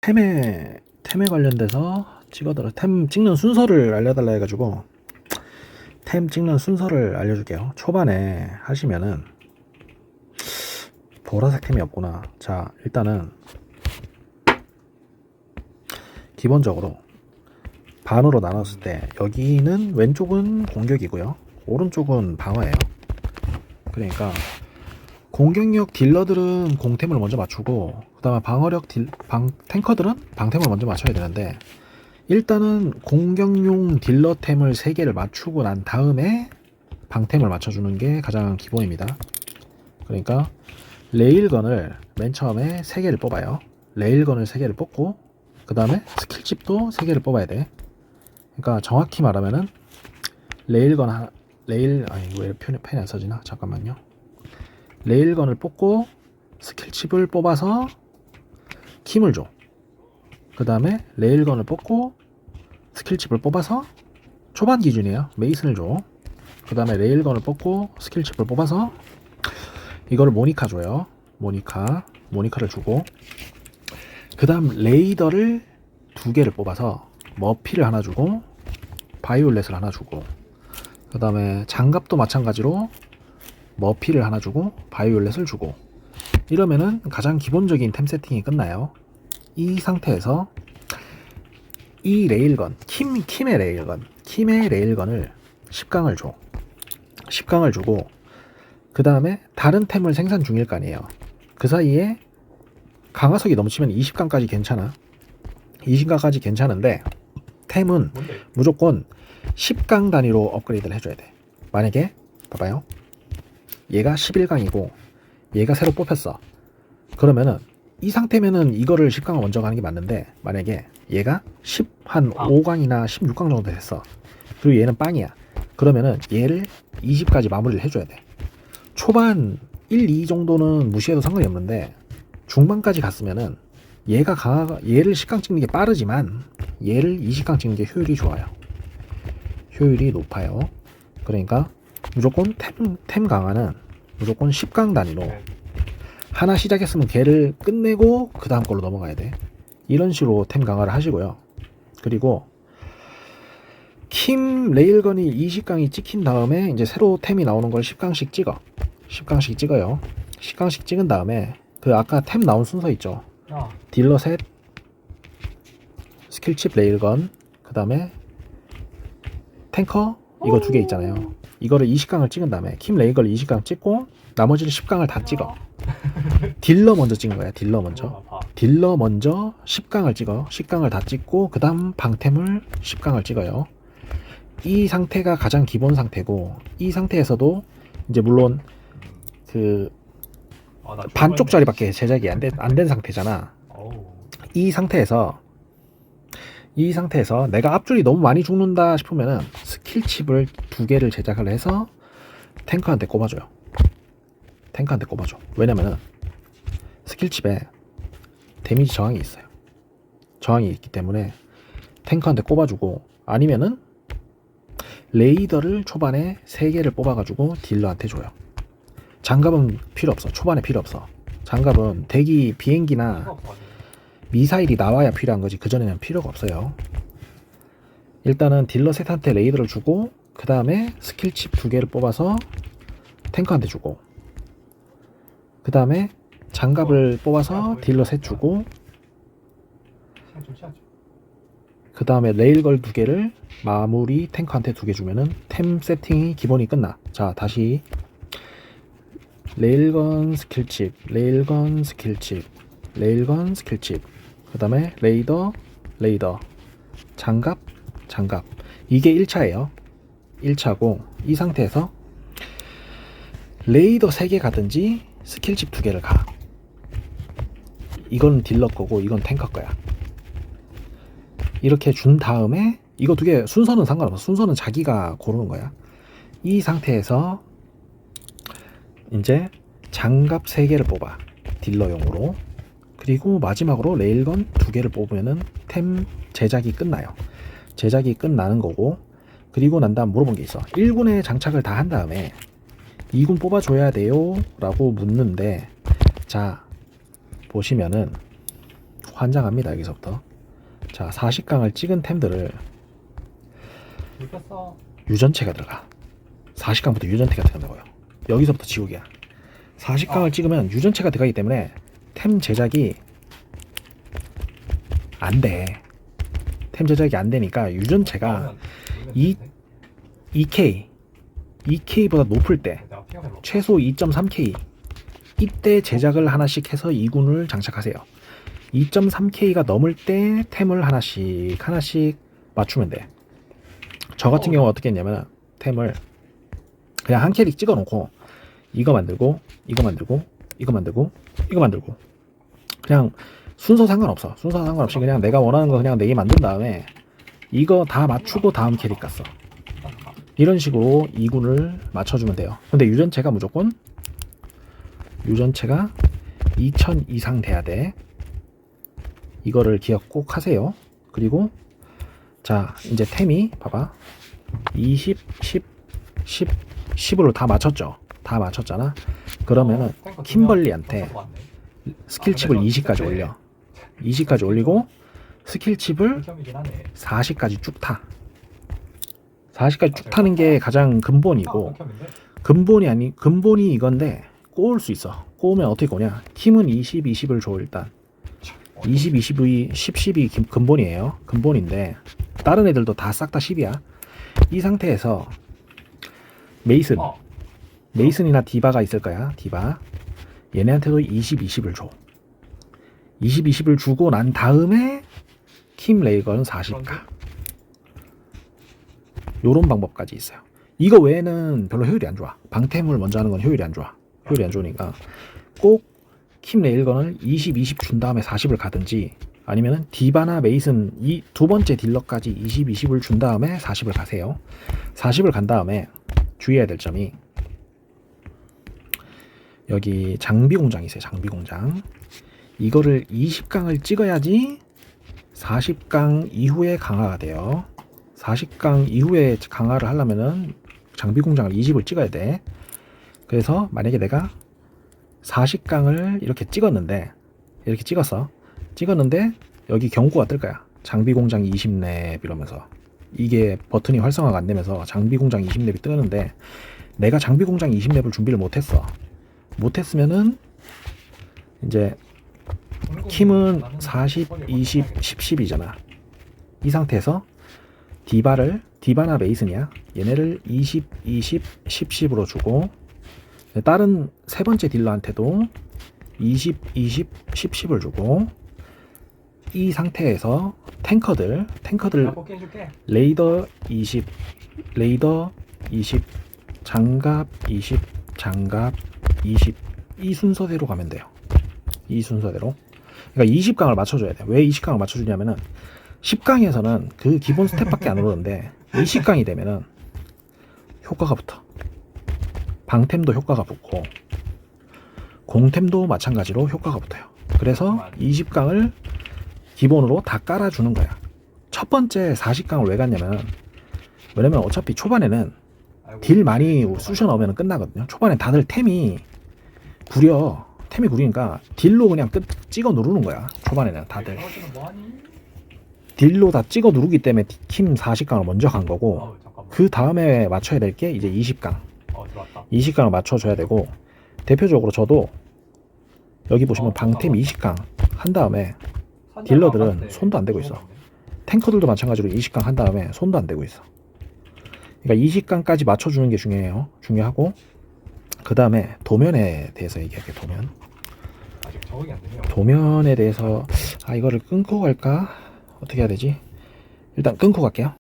템에 템에 관련돼서 찍어달라 템 찍는 순서를 알려달라 해가지고 템 찍는 순서를 알려줄게요. 초반에 하시면은 보라색 템이 없구나. 자 일단은 기본적으로 반으로 나눴을 때 여기는 왼쪽은 공격이고요. 오른쪽은 방어예요. 그러니까 공격력 딜러들은 공템을 먼저 맞추고 그 다음에 방어력 딜, 방, 탱커들은 방템을 먼저 맞춰야 되는데 일단은 공격용 딜러템을 3개를 맞추고 난 다음에 방템을 맞춰주는 게 가장 기본입니다. 그러니까 레일건을 맨 처음에 3개를 뽑아요. 레일건을 3개를 뽑고 그 다음에 스킬칩도 3개를 뽑아야 돼. 그러니까 정확히 말하면은 레일건 하나 레일 아니 왜 펜이 펜이 안 써지나 잠깐만요. 레일건을 뽑고 스킬칩을 뽑아서 킴을 줘. 그 다음에 레일건을 뽑고 스킬칩을 뽑아서 초반 기준이에요. 메이슨을 줘. 그 다음에 레일건을 뽑고 스킬칩을 뽑아서 이거를 모니카 줘요. 모니카, 모니카를 주고 그 다음 레이더를 두 개를 뽑아서 머피를 하나 주고 바이올렛을 하나 주고 그 다음에 장갑도 마찬가지로 머피를 하나 주고 바이올렛을 주고 이러면은 가장 기본적인 템 세팅이 끝나요. 이 상태에서 이 레일건, 킴, 킴의 레일건, 킴의 레일건을 10강을 줘. 10강을 주고 그 다음에 다른 템을 생산 중일 거 아니에요. 그 사이에 강화석이 넘치면 20강까지 괜찮아. 20강까지 괜찮은데 템은? 무조건 10강 단위로 업그레이드를 해줘야 돼. 만약에 봐봐요. 얘가 11강이고 얘가 새로 뽑혔어. 그러면은 이 상태면은 이거를 10강을 먼저 가는 게 맞는데 만약에 얘가 10, 한 아. 5강이나 16강 정도 됐어. 그리고 얘는 빵이야. 그러면은 얘를 20까지 마무리를 해줘야 돼. 초반 1, 2 정도는 무시해도 상관이 없는데 중반까지 갔으면은 얘가 강화 얘를 10강 찍는 게 빠르지만 얘를 20강 찍는 게 효율이 좋아요. 효율이 높아요. 그러니까 무조건 템, 템 강화는 무조건 10강 단위로 네. 하나 시작했으면 걔를 끝내고 그 다음 걸로 넘어가야 돼. 이런 식으로 템 강화를 하시고요. 그리고 킴 레일건이 20강이 찍힌 다음에 이제 새로 템이 나오는 걸 10강씩 찍어. 10강씩 찍어요. 10강씩 찍은 다음에 그 아까 템 나온 순서 있죠. 아, 딜러 셋, 스킬칩 레일건, 그 다음에 탱커 이거 두 개 있잖아요. 이거를 20강을 찍은 다음에 킴 레이걸 20강 찍고 나머지를 10강을 다 찍어. 딜러 먼저 찍은 거야. 딜러 먼저. 아파. 딜러 먼저 10강을 찍어. 10강을 다 찍고 그 다음 방템을 10강을 찍어요. 이 상태가 가장 기본 상태고 이 상태에서도 이제 물론 그 아, 나 반쪽짜리밖에 제작이 안된 안 된 상태잖아. 이 상태에서 이 상태에서 내가 앞줄이 너무 많이 죽는다 싶으면은 스 킬칩을 두 개를 제작을 해서 탱커한테 꼽아줘요. 탱커한테 꼽아줘. 왜냐면은 스킬칩에 데미지 저항이 있어요. 저항이 있기 때문에 탱커한테 꼽아주고 아니면은 레이더를 초반에 세 개를 뽑아가지고 딜러한테 줘요. 장갑은 필요 없어. 초반에 필요 없어. 장갑은 대기 비행기나. 미사일이 나와야 필요한 거지 그전에는 필요가 없어요 일단은 딜러 셋한테 레이더를 주고 그 다음에 스킬칩 두 개를 뽑아서 탱커한테 주고 그 다음에 장갑을 뽑아서 딜러 셋 주고. 그 다음에 레일걸 두 개를 마무리 탱커한테 두 개 주면은 템 세팅이 기본이 끝나 자 다시 레일건 스킬칩 레일건 스킬칩 레일건 스킬칩 그 다음에 레이더 레이더 장갑 장갑 이게 1차예요 1차고 이 상태에서 레이더 3개 가든지 스킬칩 2개를 가 이건 딜러 거고 이건 탱커 거야 이렇게 준 다음에 이거 두 개 순서는 상관없어. 순서는 자기가 고르는 거야. 이 상태에서 이제 장갑 세 개를 뽑아 딜러용으로 그리고 마지막으로 레일건 두 개를 뽑으면은 템 제작이 끝나요. 제작이 끝나는 거고 그리고 난 다음 물어본 게 있어. 1군에 장착을 다 한 다음에 2군 뽑아줘야 돼요? 라고 묻는데 자 보시면은 환장합니다 여기서부터 자 40강을 찍은 템들을. 유전체가 들어가 40강부터 유전체가 들어간다고요 여기서부터 지옥이야 40강을 찍으면 유전체가 들어가기 때문에 템 제작이 안돼 템 제작이 안 되니까 유전체가 이-? 2K 2K보다 높을 때. 최소 2.3K 이때 제작을 하나씩 해서 2군을 장착하세요 2.3K가 넘을 때 템을 하나씩 하나씩 맞추면 돼 저 같은 어. 경우 어떻게 했냐면 템을 그냥 한 캐릭 찍어 놓고 이거 만들고 이거 만들고 이거 만들고 이거 만들고 그냥 순서 상관없어 순서 상관없이 그냥 내가 원하는 거 그냥 네 개 만든 다음에 이거 다 맞추고 다음 캐릭 갔어. 이런 식으로 2군을 맞춰주면 돼요. 근데 유전체가 무조건 유전체가 2000 이상 돼야 돼. 이거를 기억 꼭 하세요. 그리고 자 이제 템이 봐봐 20, 10, 10, 10으로 다 맞췄죠. 다 맞췄잖아. 그러면은 어, 킴벌리한테. 스킬칩을 아, 근데 저 20까지 진짜 올려. 20까지 올리고 스킬칩을 극혐이긴 하네. 40까지 쭉 타. 40까지 쭉 타는 게 가장 근본이고 아? 근본이 아니 근본이 이건데 꼬을 수 있어. 꼬우면 어떻게 꼬냐? 팀은 20, 20을 줘 일단. 어, 20, 20이 10, 10이 근본이에요. 근본인데 다른 애들도 다 싹 다 10이야. 이 상태에서 메이슨, 어, 메이슨이나 디바가 있을 거야. 디바. 얘네한테도 20, 20을 줘. 20, 20을 주고 난 다음에 킴 레이건은 40가. 요런 방법까지 있어요. 이거 외에는 별로 효율이 안 좋아. 방템을 먼저 하는 건 효율이 안 좋아. 효율이 안 좋으니까 꼭 킴 레일건을 20, 20 준 다음에 40을 가든지 아니면은 디바나 메이슨 이 두 번째 딜러까지 20, 20을 준 다음에 40을 가세요. 40을 간 다음에 주의해야 될 점이 여기 장비 공장이 있어요. 장비 공장. 이거를 20강을 찍어야지 40강 이후에 강화가 돼요. 40강 이후에 강화를 하려면은 장비 공장을 20을 찍어야 돼. 그래서 만약에 내가 40강을 이렇게 찍었는데 이렇게 찍었어. 찍었는데 여기 경고가 뜰 거야. 장비 공장 20렙 이러면서 이게 버튼이 활성화가 안 되면서 장비 공장 20렙이 뜨는데 내가 장비 공장 20렙을 준비를 못 했어. 못 했으면은 이제 킴은 40, 20, 10, 10이잖아. 이 상태에서 디바를 디바나 메이슨이야. 얘네를 20, 20, 10, 10으로 주고 다른 세 번째 딜러한테도 20, 20, 10, 10을 주고 이 상태에서 탱커들 탱커들. 레이더 20, 레이더 20, 장갑 20, 장갑 20. 이 순서대로 가면 돼요. 이 순서대로. 그러니까 20강을 맞춰줘야 돼. 왜 20강을 맞춰주냐면은 10강에서는 그 기본 스텝밖에 안 오르는데 20강이 되면은 효과가 붙어. 방템도 효과가 붙고 공템도 마찬가지로 효과가 붙어요. 그래서 20강을 기본으로 다 깔아주는 거야. 첫 번째 40강을 왜 갔냐면 왜냐면 어차피 초반에는 딜 많이 쑤셔 넣으면 끝나거든요. 초반에 다들 템이 구려 템이 구리니까 딜로 그냥 끝 찍어 누르는 거야. 초반에는 다들 떨어지면 뭐하니? 딜로 다 찍어 누르기 때문에 팀 40강을 먼저 간 거고 어, 잠깐만. 그 다음에 맞춰야 될 게 이제 20강. 어, 들어왔다. 20강을 맞춰줘야 되고 대표적으로 저도 여기 보시면 어, 방템 잠깐만. 20강 한 다음에 딜러들은 손도 안 대고 있어. 탱커들도 마찬가지로 20강 한 다음에 손도 안 대고 있어. 그러니까 20강까지 맞춰주는 게 중요해요. 중요하고 그 다음에 도면에 대해서 얘기할게요. 도면. 도면에 대해서 아 이거를 끊고 갈까? 어떻게 해야 되지? 일단 끊고 갈게요.